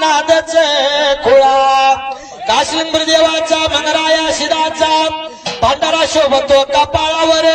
नादच खुळा काशिंब्र देवाचा मंगराया शिदाचा भांडारा शोभतो कपाळावर.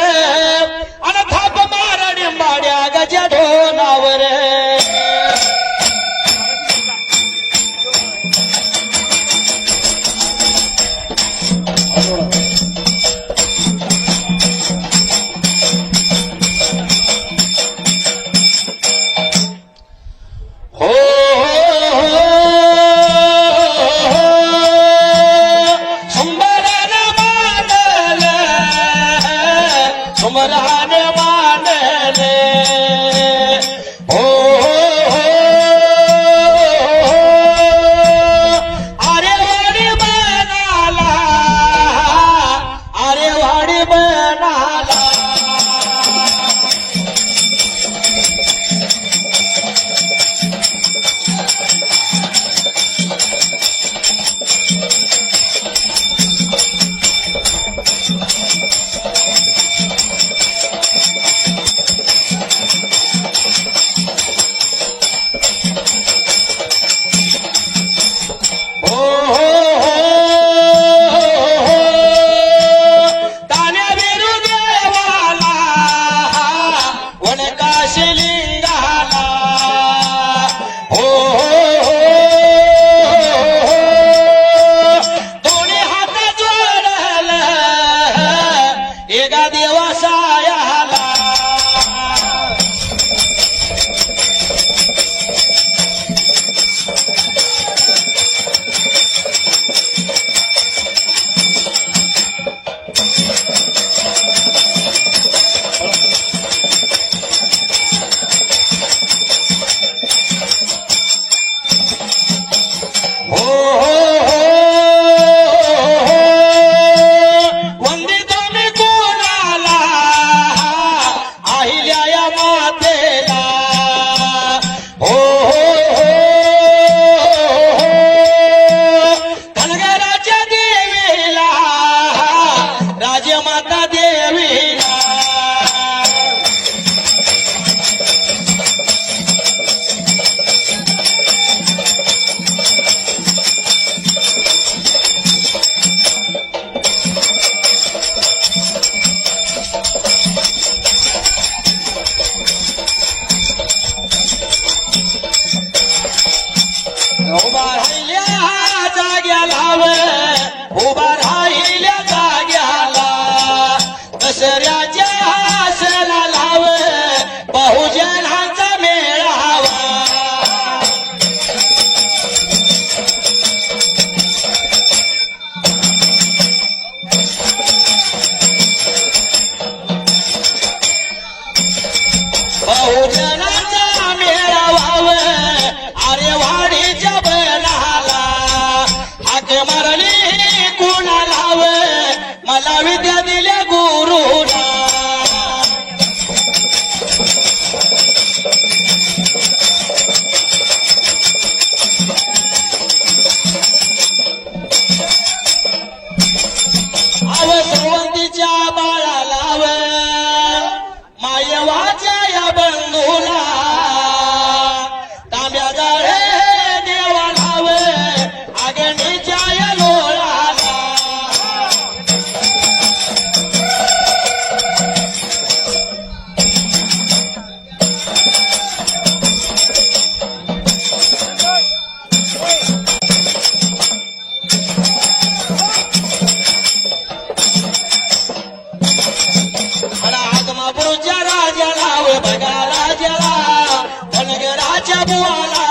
Abu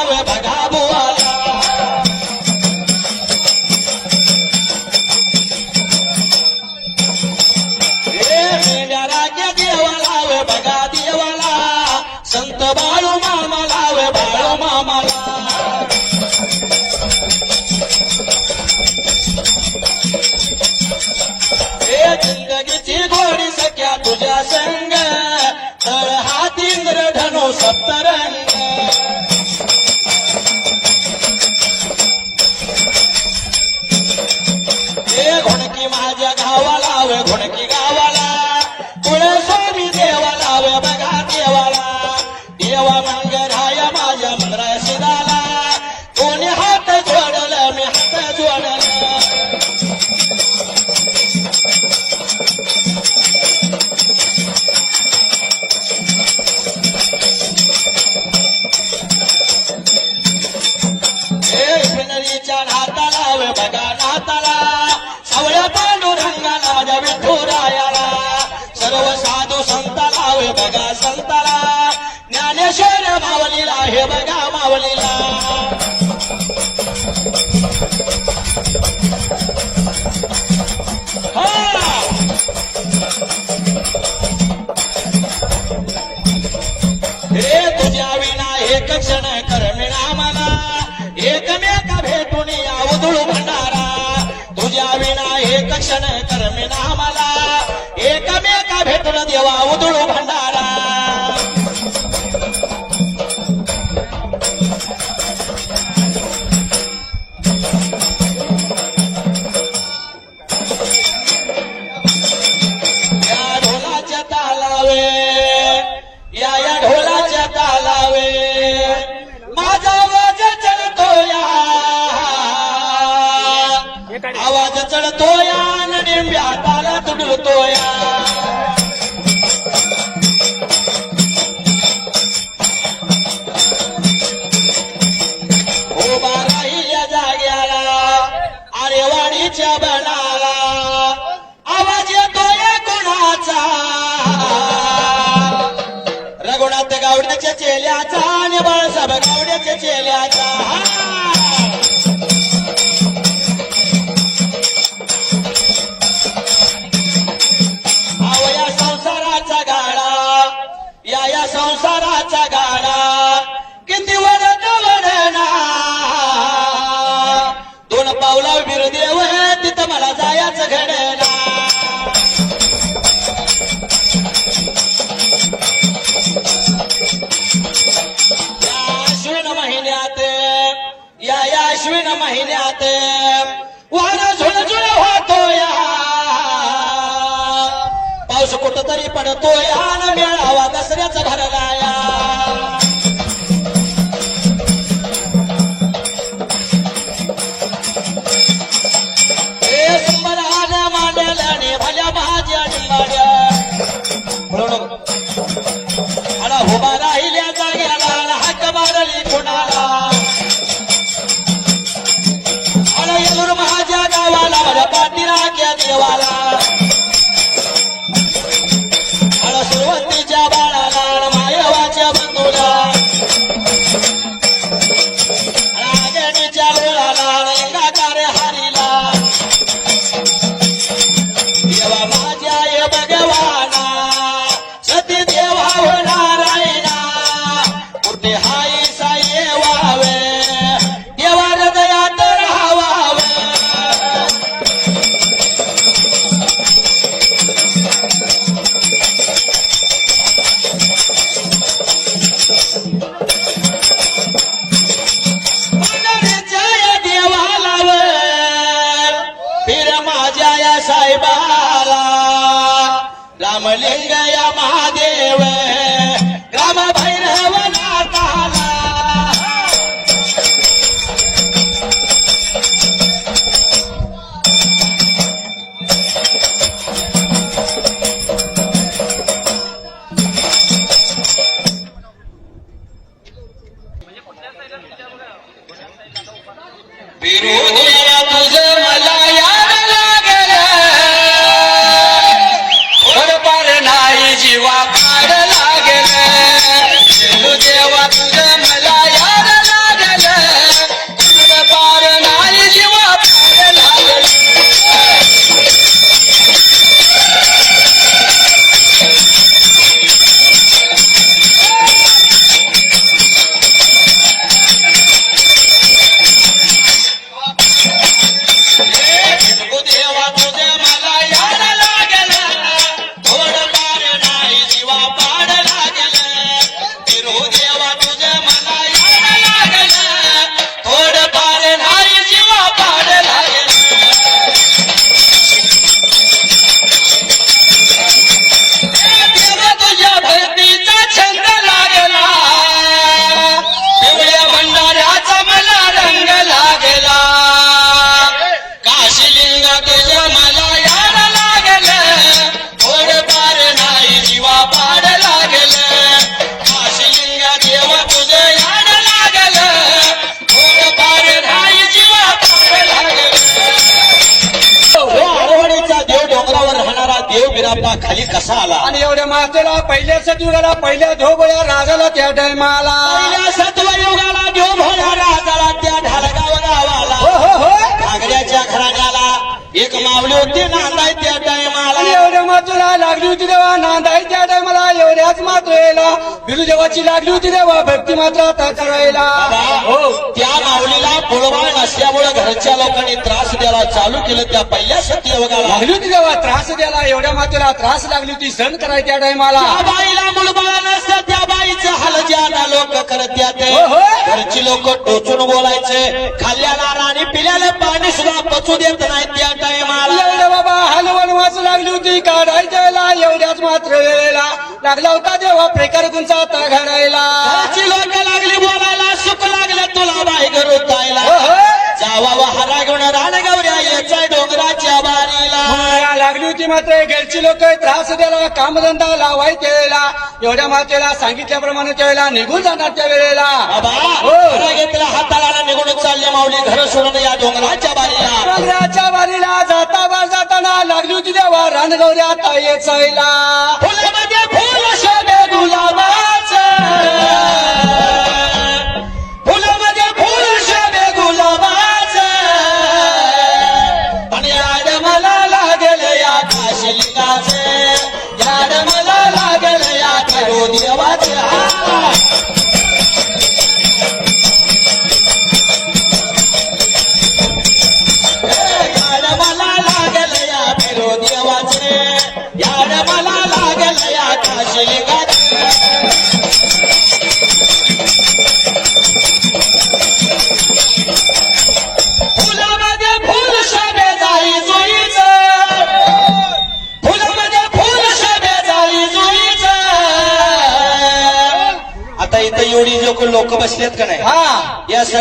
क्षण कर्मे नामाला. एकमेका भेटून देवा उदळू भंडार. गावड्याच्या चेल्याचा आणि बाळासाहेब गावड्याच्या चेल्याचा. महिन्यात वार झुळझुळ होतोय पाऊस कुठतरी पडतोय आन मेळावा दसऱ्याचा रामलिंग या महादेव सतयुगाला पहिल्या धोबया राजाला त्या टायमाला सतवयुगाला धोबया राजाला त्या ढालगावर आवाला. हो हो हो. घागऱ्याच्या घराण्याला एक मावली होती नांदाय त्या टायमाला एवढ्या मातुला लागली होती देवा नांदाय त्या टायमाला एवढ्याच मात्र मातुला बिरुदेवाची लागली होती देवा भक्ती मात्र आता करायला हो. लोकांनी त्रास द्यायला चालू केलं त्या पहिल्या सत्यवगाला लागली होती तेव्हा त्रास द्यायला एवढ्या मातेला त्रास लागली होती सण करायच्या त्या टायमाला बाईला मुलबाळ नसतं त्या बाईचं हाल ज्यादा लोक करत्यात हो, हो. घरची लोक टोचून बोलायचे खाल्ल्याला आणि पिल्याला पाणी सुद्धा पचू देत नाही त्या टायमाला बाबा हलवण वाचू लागली होती काढायच्या वेळेला एवढ्याच मात्र वेळेला. लागला होता देवा प्रेकर गुंचा आता घडायला. घरची लोक लागली बोलायला सुख लागलं तुला बाई घर उतायला हो. जावा वाहरा घेऊन रान गौऱ्या यायचा डोंगराच्या बारीला. लागली होती मात्र घरची लोक त्रास द्यायला कामधंदा लावायच्या वेळेला एवढ्या मातेला सांगितल्याप्रमाणे त्या वेळेला निघून जाणार त्या वेळेला. बाबा हो. घेतला हाताला निघून चालले माऊली घर सोडून या डोंगराच्या बारीला. डोंगराच्या वारीला जाता बार जाताना लागली होती देवा रानगौऱ्या ताये चायला फुलामध्ये फुल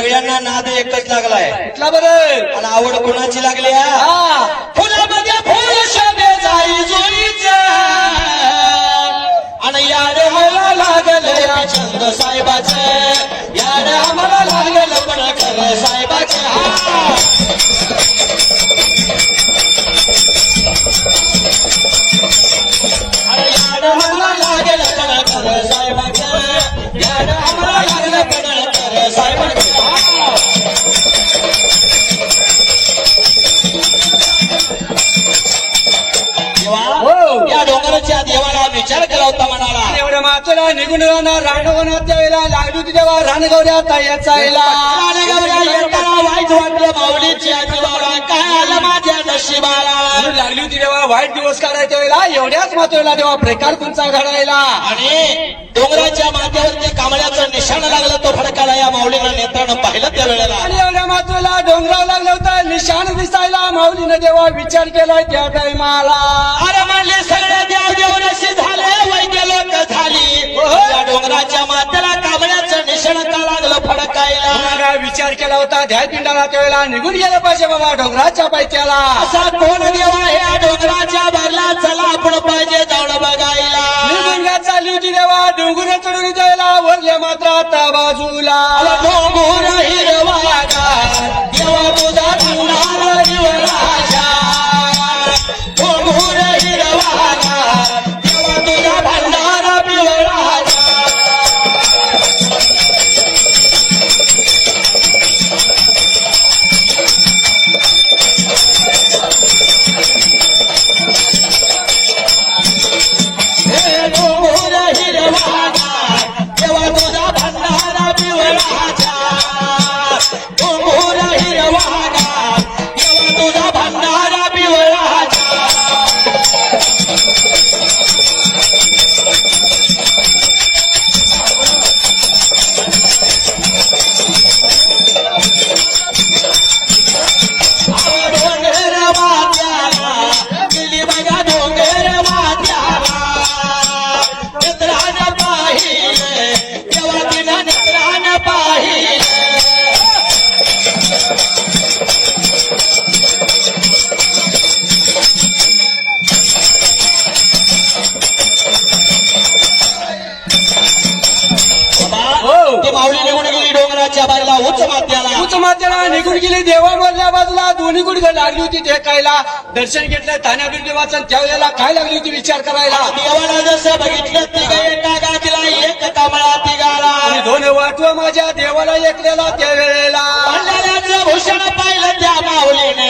सगळ्यांना नाद एकच लागलाय. कुठला बरं आणि आवड कोणाची लागली फुलामध्ये फुल शोभे जाई जुईचं. आणि याड मला लागल चंद साहेबाचं. याड आम्हाला लागल पण खरं साहेबाचं. हा. अरे याड आम्हाला लागल पण खरं हो. या डोंगराच्या देवाला विचार केला होता म्हणाला. एवढ्या मातेला निघून राहणार त्या लागली होती तेव्हा ताया वाईट वाटलं माऊलीची आजीबाला काय आलं माझ्या नशिबाला? म्हणून लागली होती तेव्हा वाईट दिवस काढायच्या वेळेला एवढ्याच मातेला तेव्हा प्रेकार कुंचा घडायला आणि डोंगराच्या माथ्यावरती कांबळ्याचं निशाण लागलं तो फडकाला या माऊलीला नेत्रानं पाहिलं त्या वेळेला. आणि एवढ्या मातेला डोंगराव लागलं होतं निशाण दिसायला माऊलीनं देवा विचार केलाय त्या टायमाला. अरे म्हणले विचार केला होता. ध्यानपिंडाला त्यावेळेला निघून गेलं पाहिजे बाबा डोंगराच्या पायथ्याला. असा कोण देव या डोंगराच्या भरला चला आपण पाहिजे जाऊन बघायला. निघून चालली होती देवा. डोंगर चढून जायला वरल्या मात्र आता बाजूला डोंगर हिरवागार, देवा तुझा डोंगर निघून गेली देवा मधल्या बाजूला दोन्ही गुडघे लागली होती ते खायला दर्शन घेतलं ठाण्याबीर देवाचं त्यावेळेला काय लागली होती विचार करायला? देवाला जसं बघितलं तिघ एका कमळा तिघाला दोन वाटव माझ्या देवाला एकलेला त्या वेळेला पांढऱ्याचं भूषण पाहिलं त्या माऊलीने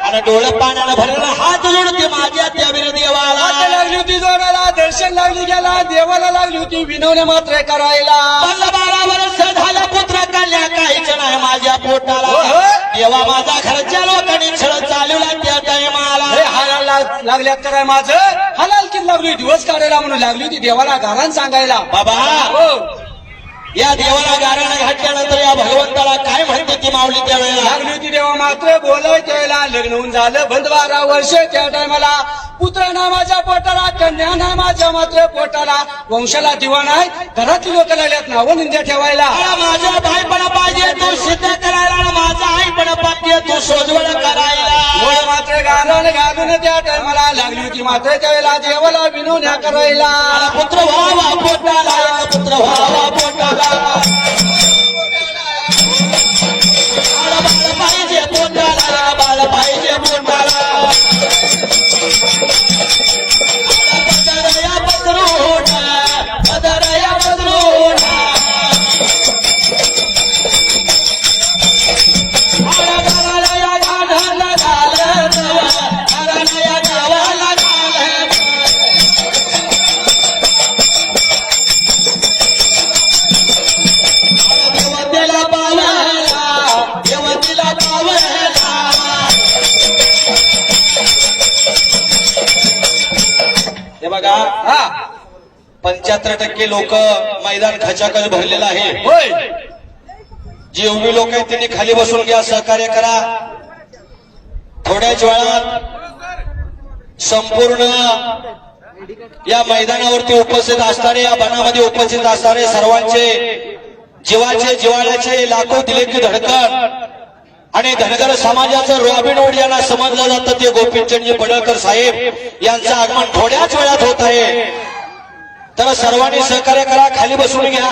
आणि डोळं पाण्यानं भरलं हात जोडते माझ्या देवाला. लागली होती जोडाला दर्शन लागली गेला देवाला लागली होती विनवणे मात्र करायला. बारा वर्ष झालं पुत्र कन्या काहीच नाही माझ्या पोटाला. हो, हो. देवा माझा घरच्या लोकांनी छळ चालवला त्या टायमाला हालाल लाग- लागल्यात काय माझं? हालाल किती लागली दिवस काढायला म्हणून लागली होती देवाला गारान सांगायला. बाबा हो. या देवाला गाराणं घातल्यानंतर या भगवंताला काय म्हणते ती माऊली त्यावेळेला? लागली होती देवा मात्र बोलाय त्यावेळेला. लग्न होऊन झालं बंद बारा वर्ष त्या टायमाला पुत्र ना माझ्या पोटाला कन्या ना माझ्या मात्र पोटाला वंशाला दिवा नाही घरातील लोक लागल्यात नावं निंद्या ठेवायला. माझा भाईपणा पाहिजे तू सिद्ध करायला माझा आईपणा पाहिजे तू सोजवळ करायला. मात्र गाणं घालून त्या टायमाला लागली होती. मात्र त्यावेळेला देवाला विनवण्या करायला. पुत्र व्हावा पोटाला पुत्र व्हावा पोटाला. टक्के लोक मैदान खचाखच भरलेलं आहे. जी एवढी लोक आहेत त्यांनी खाली बसून घ्या सहकार्य करा. थोड्याच वेळात संपूर्ण या मैदानावरती उपस्थित असणारे या बनामध्ये उपस्थित असणारे सर्वांचे जीवाचे जिवाळ्याचे लाखो दिले की धडकन. आणि धनगर समाजाचं रॉबिन हुड यांना समजलं जातं ते गोपीचंदजी पडळकर साहेब यांचं आगमन थोड्याच वेळात होत आहे. तर सर्वांनी सहकार्य करा खाली बसून घ्या.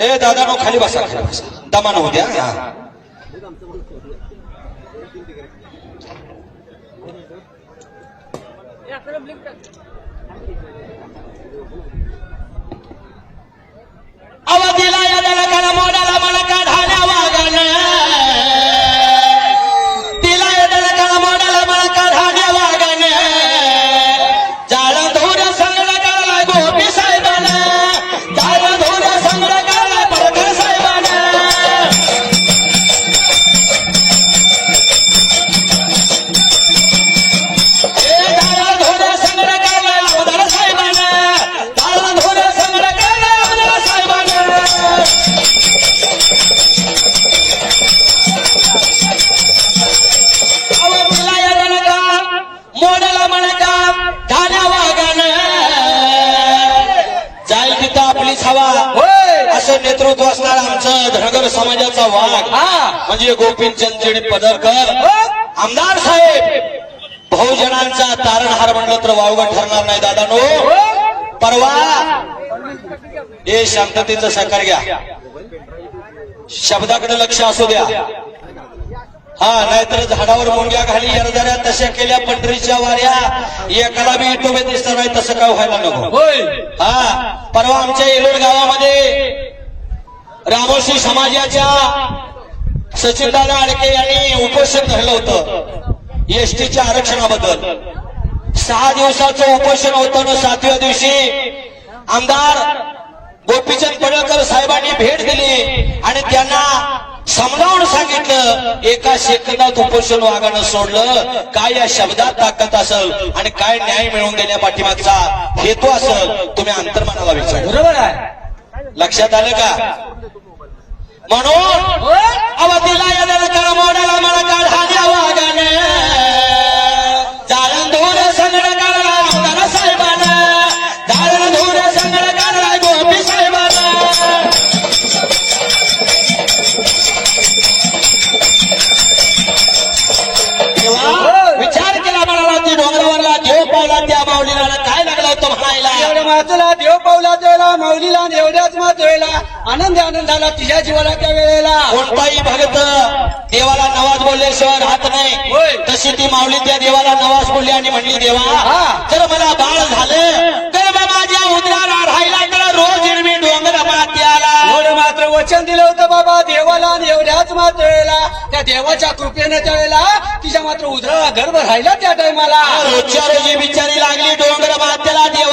ए दादा नो खाली बसा खाली बसा. दमा होऊ द्या हा. अवधीला या दलकाला मोडाला मडका ढाल्या वागण म्हणजे गोपीचंद पदरकर आमदार साहेब बहुजनांचा तारणहार म्हणलं तर वावगं ठरणार नाही दादानो. नो परवा हे शांततेचं साकार घ्या. शब्दाकडे लक्ष असू द्या. हा नाहीतर झाडावर मुंग्या घाली यरदाऱ्या तशा केल्या पंढरीच्या वाऱ्या. एकाला बी इटोबे दिसणार नाही तसं काय व्हायला नको. हा परवा आमच्या येलोड गावामध्ये रामोशी समाजाच्या सचिनदादा आडके यांनी उपोषण धरलं होतं. एसटीच्या आरक्षणाबद्दल. सहा दिवसाचं उपोषण होतं ना सातव्या दिवशी आमदार गोपीचंद पडळकर साहेबांनी भेट दिली आणि त्यांना समजावून सांगितलं एका सेकंदात उपोषण वागानं सोडलं. काय या शब्दात ताकद असेल आणि काय न्याय मिळवून देण्या पाठीमागचा हेतू असेल तुम्ही अंतर्मनाला विचार. बरोबर आहे. लक्षात आलं का? म्हणून होय अवतीला येणार कळ मोडाला मला काढाल्या वागाने जाळण धूर मातेला देव पावला त्यावेळेला माऊलीला एवढ्याच मात वेळेला आनंद आनंद झाला तिच्या जीवाला त्या वेळेला. कोणताही भगत देवाला नवाज बोलल्याशिवाय राहत नाही. तशी ती माऊली त्या देवाला नवाज बोलली आणि म्हणली देवा. जर मला बाळ झालं तर माझ्या उदराला राहायला तर रोज मी डोंगर मात्याला एवढं मात्र वचन दिलं होतं बाबा देवाला एवढ्याच मात्र वेळेला त्या देवाच्या कृपेनं त्या वेळेला तिच्या मात्र उधळा गर्भ राहिला त्या टायमाला. रोजच्या रोजी बिचारी लागली डोंगर मात्याला देवाच्या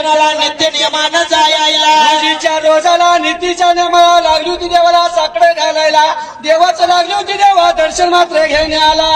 दर्शनाला नित्य नियमानं जायला रोजीच्या रोज वाचायला नीतीच्या नेमाला लागली होती देवाला साकडे घालायला. देवाचं लागली होती देवा दर्शन मात्र घेण्याला.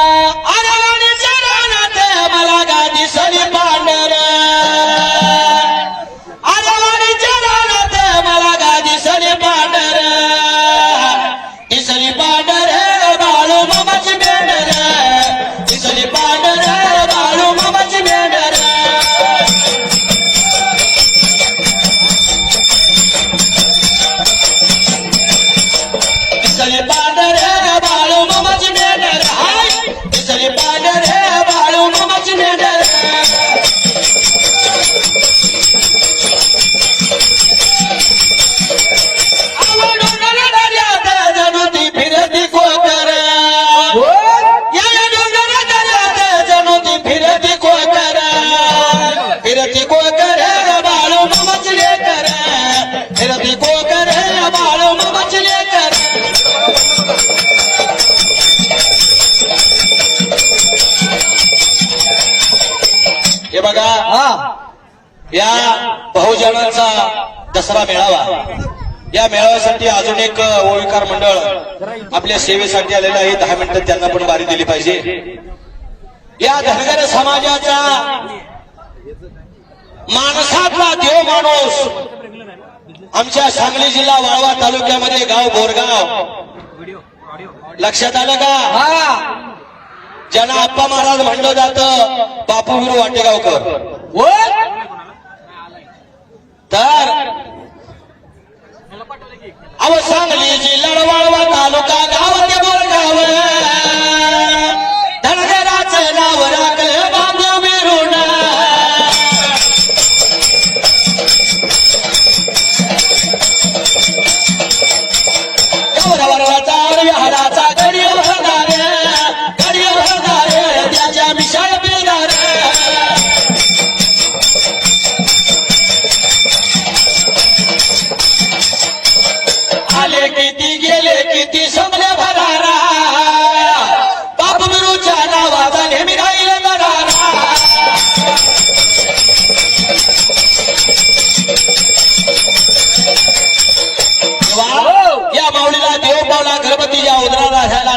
या बहुजनांचा दसरा मेळावा. या मेळाव्यासाठी अजून एक ओळीकार मंडळ आपल्या सेवेसाठी आलेलं आहे. दहा मिनिटं त्यांना पण बारी दिली पाहिजे. या धनगर समाजाचा माणसातला देव माणूस आमच्या सांगली जिल्हा वाळवा तालुक्यामध्ये गाव बोरगाव लक्षात आलं का? हा. ज्यांना आप्पा महाराज म्हणलं जातं बापूविरू वाटेगावकर. तर अव सांगली जिल्हा वाळवा तालुका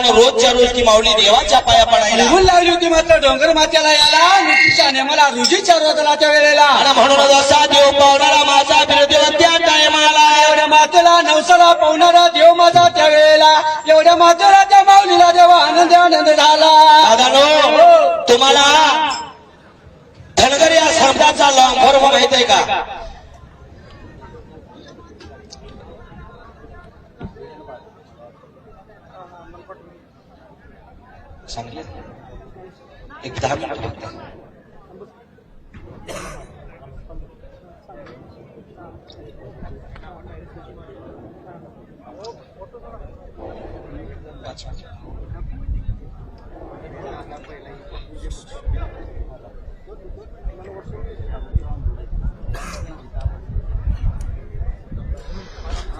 आणि रोजच्या रोज ती माऊली देवाच्या पाया पडायला. निघून लागली होती मात्र डोंगर मात्याला याला नीतीच्या नेमाला रुजीच्या रोदनाच्या वेळेला. आणि म्हणून असा देव पावणारा माझा बिरदेव त्या टायमाला एवढ्या मातेला नवसाला पावणारा देव माझा त्या वेळेला. एवढ्या मातेला त्या माऊलीला देवा आनंद आनंद झाला. दादानो तुम्हाला धनगर या शब्दाचा लॉंग फॉर्म माहीत आहे का? सांगले एक दहा मिनिट फक्त पाच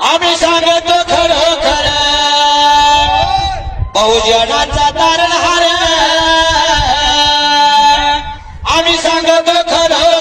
आम्ही सांगतो खरं खरं बहुजनाचा तारणहार आम्ही सांगतो खरं.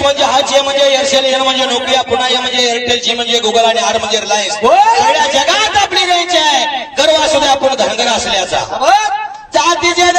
एच म्हणजे हाच ए म्हणजे एअरसेल एन म्हणजे नोकिया पुन्हा ए म्हणजे एअरटेल जी म्हणजे गुगल आणि आर म्हणजे रिलायन्स. सगळ्या जगात आपली घ्यायची आहे. गर्व असू दे आपण धनगर असल्याचा. जातीचे